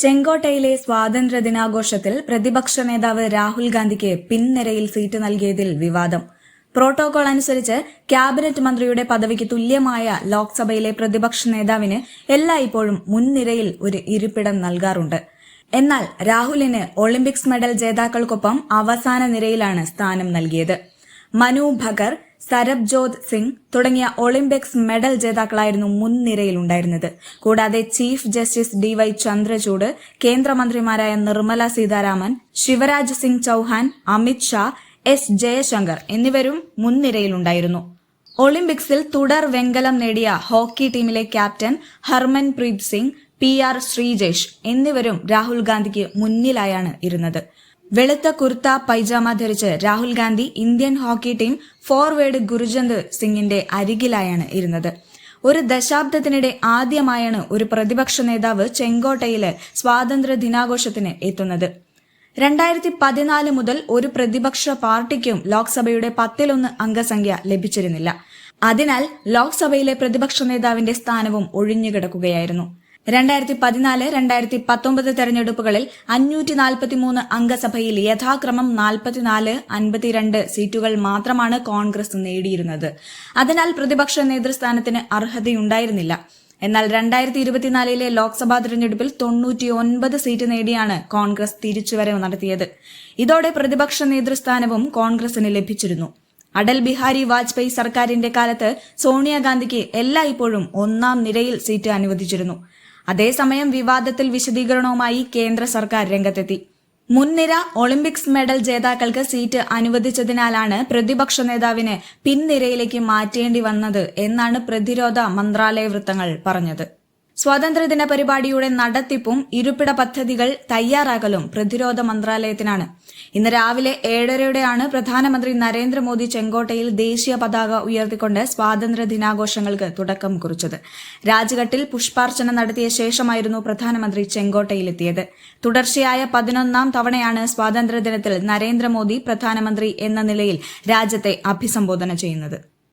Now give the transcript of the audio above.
ചെങ്കോട്ടയിലെ സ്വാതന്ത്ര്യ ദിനാഘോഷത്തിൽ പ്രതിപക്ഷ നേതാവ് രാഹുൽ ഗാന്ധിക്ക് പിൻനിരയിൽ സീറ്റ് നൽകിയതിൽ വിവാദം. പ്രോട്ടോകോൾ അനുസരിച്ച് ക്യാബിനറ്റ് മന്ത്രിയുടെ പദവിക്ക് തുല്യമായ ലോക്സഭയിലെ പ്രതിപക്ഷ നേതാവിന് എല്ലായ്പ്പോഴും മുൻനിരയിൽ ഒരു ഇരിപ്പിടം നൽകാറുണ്ട്. എന്നാൽ രാഹുലിന് ഒളിമ്പിക്സ് മെഡൽ ജേതാക്കൾക്കൊപ്പം അവസാന നിരയിലാണ് സ്ഥാനം നൽകിയത്. മനു ഭഗർ സരബ്ജോത് സിംഗ് തുടങ്ങിയ ഒളിമ്പിക്സ് മെഡൽ ജേതാക്കളായിരുന്നു മുൻനിരയിലുണ്ടായിരുന്നത് കൂടാതെ chief justice D Y Chandrachud കേന്ദ്രമന്ത്രിമാരായ നിർമ്മല സീതാരാമൻ ശിവരാജ് സിംഗ് ചൌഹാൻ അമിത് ഷാ എസ് ജയശങ്കർ എന്നിവരും മുൻനിരയിലുണ്ടായിരുന്നു ഒളിമ്പിക്സിൽ തുടർ വെങ്കലം നേടിയ ഹോക്കി ടീമിലെ captain Harmanpreet Singh P R Sreejesh എന്നിവരും രാഹുൽ ഗാന്ധിക്ക് മുന്നിലായാണ് ഇരുന്നത്. വെളുത്ത കുർത്ത പൈജാമ ധരിച്ച് Rahul Gandhi Indian hockey team forward Gurjant സിംഗിന്റെ അരികിലായാണ് ഇരുന്നത്. ഒരു ദശാബ്ദത്തിനിടെ ആദ്യമായാണ് ഒരു പ്രതിപക്ഷ നേതാവ് ചെങ്കോട്ടയിലെ സ്വാതന്ത്ര്യ ദിനാഘോഷത്തിന് എത്തുന്നത്. രണ്ടായിരത്തി പതിനാല് മുതൽ ഒരു പ്രതിപക്ഷ പാർട്ടിക്കും ലോക്സഭയുടെ പത്തിലൊന്ന് അംഗസംഖ്യ ലഭിച്ചിരുന്നില്ല. അതിനാൽ ലോക്സഭയിലെ പ്രതിപക്ഷ നേതാവിന്റെ സ്ഥാനവും ഒഴിഞ്ഞുകിടക്കുകയായിരുന്നു. രണ്ടായിരത്തി പതിനാല് രണ്ടായിരത്തി പത്തൊമ്പത് തെരഞ്ഞെടുപ്പുകളിൽ അഞ്ഞൂറ്റി നാൽപ്പത്തിമൂന്ന് അംഗസഭയിൽ യഥാക്രമം നാൽപ്പത്തിനാല് അൻപത്തിരണ്ട് സീറ്റുകൾ മാത്രമാണ് കോൺഗ്രസ് നേടിയിരുന്നത്. അതിനാൽ പ്രതിപക്ഷ നേതൃസ്ഥാനത്തിന് അർഹതയുണ്ടായിരുന്നില്ല. എന്നാൽ രണ്ടായിരത്തി ഇരുപത്തിനാലിലെ ലോക്സഭാ തെരഞ്ഞെടുപ്പിൽ തൊണ്ണൂറ്റി ഒൻപത് സീറ്റ് നേടിയാണ് കോൺഗ്രസ് തിരിച്ചുവരവ് നടത്തിയത്. ഇതോടെ പ്രതിപക്ഷ നേതൃസ്ഥാനവും കോൺഗ്രസിന് ലഭിച്ചിരുന്നു. അടൽ ബിഹാരി വാജ്പേയി സർക്കാരിന്റെ കാലത്ത് സോണിയാഗാന്ധിക്ക് എല്ലായ്പ്പോഴും ഒന്നാം നിരയിൽ സീറ്റ് അനുവദിച്ചിരുന്നു. അതേസമയം വിവാദത്തിൽ വിശദീകരണവുമായി കേന്ദ്ര സർക്കാർ രംഗത്തെത്തി. മുൻനിര ഒളിമ്പിക്സ് മെഡൽ ജേതാക്കൾക്ക് സീറ്റ് അനുവദിച്ചതിനാലാണ് പ്രതിപക്ഷ നേതാവിനെ പിൻനിരയിലേക്ക് മാറ്റേണ്ടി വന്നത് എന്നാണ് പ്രതിരോധ മന്ത്രാലയ വൃത്തങ്ങൾ പറഞ്ഞത്. സ്വാതന്ത്ര്യദിന പരിപാടിയുടെ നടത്തിപ്പും ഇരുപ്പിട പദ്ധതികൾ തയ്യാറാക്കലും പ്രതിരോധ മന്ത്രാലയത്തിനാണ്. ഇന്ന് രാവിലെ ഏഴരയോടെയാണ് പ്രധാനമന്ത്രി നരേന്ദ്രമോദി ചെങ്കോട്ടയിൽ ദേശീയ പതാക ഉയർത്തിക്കൊണ്ട് സ്വാതന്ത്ര്യ ദിനാഘോഷങ്ങൾക്ക് തുടക്കം കുറിച്ചത്. രാജ്ഘട്ടിൽ പുഷ്പാർച്ചന നടത്തിയ ശേഷമായിരുന്നു പ്രധാനമന്ത്രി ചെങ്കോട്ടയിലെത്തിയത്. തുടർച്ചയായ പതിനൊന്നാം തവണയാണ് സ്വാതന്ത്ര്യദിനത്തിൽ നരേന്ദ്രമോദി പ്രധാനമന്ത്രി എന്ന നിലയിൽ രാജ്യത്തെ അഭിസംബോധന ചെയ്യുന്നത്.